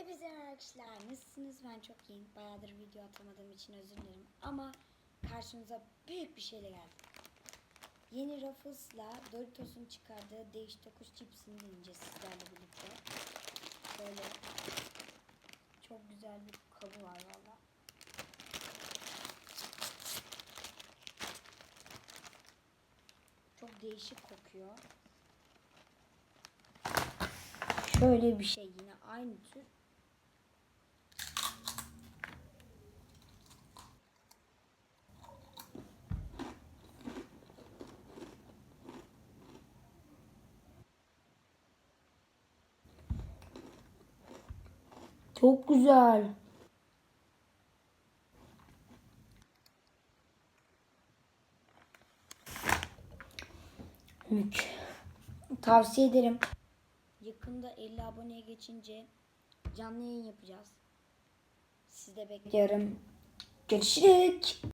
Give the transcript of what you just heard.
Hepinize arkadaşlar. Nasılsınız? Ben çok iyiyim. Bayağıdır video atamadığım için özür dilerim. Ama karşınıza büyük bir şeyle geldim. Yeni Ruffles'la Doritos'un çıkardığı değiş tokuş cipsini deneyeceğiz sizlerle birlikte. Böyle çok güzel bir kabı var valla. Çok değişik kokuyor. Şöyle bir şey yine aynı tür. Çok güzel. Mük. Tavsiye ederim. Yakında 50 aboneye geçince canlı yayın yapacağız. Sizi de bekliyorum. Görüşürüz.